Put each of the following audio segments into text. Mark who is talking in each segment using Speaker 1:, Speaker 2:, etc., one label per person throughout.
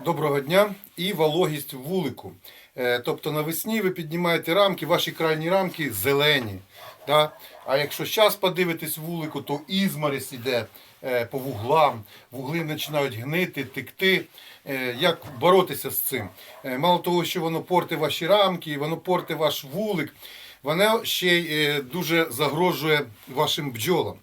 Speaker 1: Доброго дня і вологість вулику. Е, Тобто навесні ви піднімаєте рамки, ваші крайні рамки зелені. Да? А якщо зараз подивитись вулику, то ізморіс іде е, по вуглам, вугли починають гнити, текти. Е, Як боротися з цим? Мало того, що воно порти ваші рамки, воно порти ваш вулик, воно ще й дуже загрожує вашим бджолам.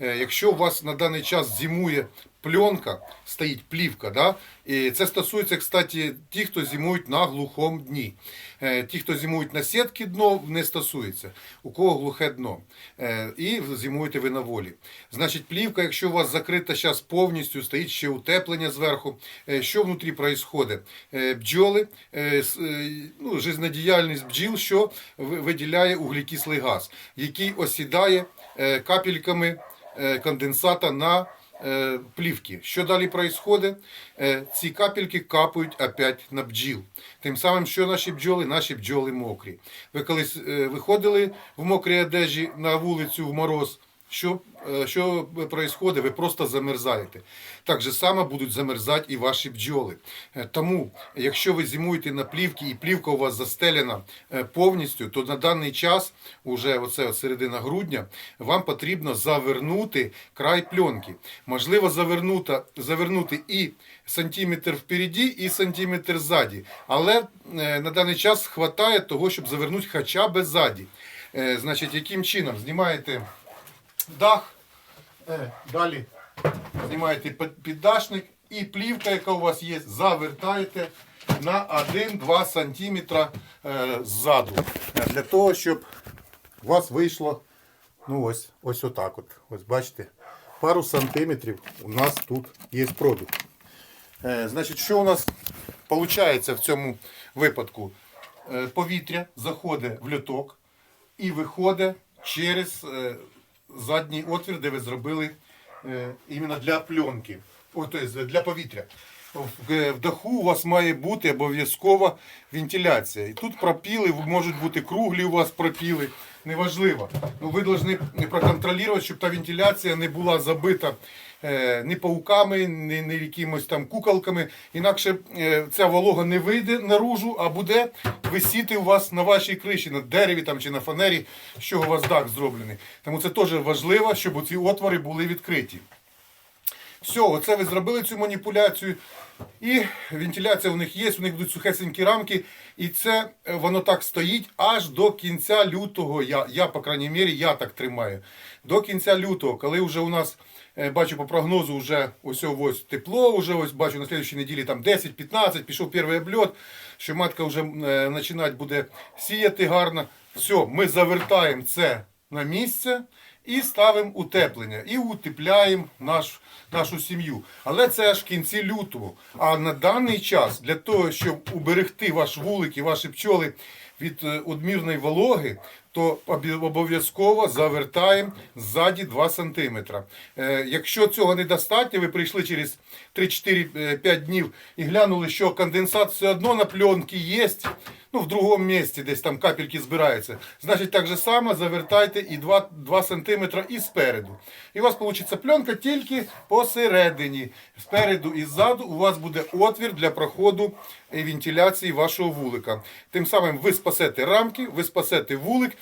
Speaker 1: Якщо у вас на даний час зимує пленка, стоїть плівка, да? і це стосується, кстати, ті, хто зимують на глухому дні. Е, Ті, хто зимують на сітки дно, не стосується. У кого глухе дно. Е, І зимуєте ви на волі. Значить, плівка, якщо у вас закрита зараз повністю, стоїть ще утеплення зверху. Е, Що внутрі відбувається? Бджоли, ну, жизнедіяльність бджіл, що ви- виділяє углекислий газ, який осідає капельками конденсата на плівки. Що далі відбувається? Ці капельки капають опять на бджіл. Тим самим, що наші бджоли, наші бджоли мокрі. Ви колись е, виходили в мокрій одежі на вулицю в мороз. Що, е, що відбувається? Ви просто замерзаєте. Так же само будуть замерзати і ваші бджоли. Е, Тому, якщо ви зимуєте на плівці і плівка у вас застелена е, повністю, то на даний час, уже оце середина грудня, вам потрібно завернути край пленки. Можливо, завернути, завернути і сантиметр впереді, і сантиметр ззаді. Але е, на даний час вистачає того, щоб завернути хоча б ззаді. Е, Значить, яким чином? Знімаєте дах, е, далі знімаєте під- піддашник і плівка, яка у вас є, завертаєте на 1-2 см е, ззаду. Е, Для того, щоб у вас вийшло ну ось, ось отак. От. Ось бачите, пару сантиметрів у нас тут є продукт. Значить, що у нас виходить в цьому випадку? Повітря заходить в льоток і виходить через задній отвір, де ви зробили е, іменно для пленки, О, тобто для повітря. Е, в даху у вас має бути обов'язкова вентиляція. І тут пропіли, можуть бути круглі у вас пропіли, неважливо. Ну, ви повинні проконтролювати, щоб та вентиляція не була забита е, ні пауками, ні, ні якимось там куколками. Інакше е, ця волога не вийде наружу, а буде висіти у вас на вашій криші, на дереві там, чи на фанері, чого у вас дах зроблений. Тому це теж важливо, щоб ці отвори були відкриті. Все, оце ви зробили цю маніпуляцію. І вентиляція у них є, у них будуть сухесенькі рамки. І це е, воно так стоїть аж до кінця лютого. Я, я по крайній мірі, я так тримаю. До кінця лютого, коли вже у нас, е, бачу по прогнозу, вже ось ось тепло, вже ось бачу на слідчій неділі там 10-15, пішов перший обльот, що матка вже е, починати буде сіяти гарно. Все, ми завертаємо це на місце і ставимо утеплення, і утепляємо наш, нашу сім'ю. Але це аж в кінці лютого. А на даний час для того, щоб уберегти ваш вулик і ваші пчоли від е, одмірної вологи, то обов'язково завертаємо ззаді 2 см. Е, якщо цього недостатньо, ви прийшли через 3-4-5 днів і глянули, що конденсат все одно на пленці є, ну, в другому місці десь там капельки збираються. Значить, так же само завертайте і 2, 2 см і спереду. І у вас вийде пленка тільки посередині. Спереду і ззаду у вас буде отвір для проходу вентиляції вашого вулика. Тим самим ви спасете рамки, ви спасете вулик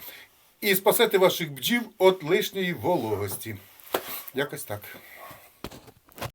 Speaker 1: і спасете ваших бджів від лишньої вологості. Якось так.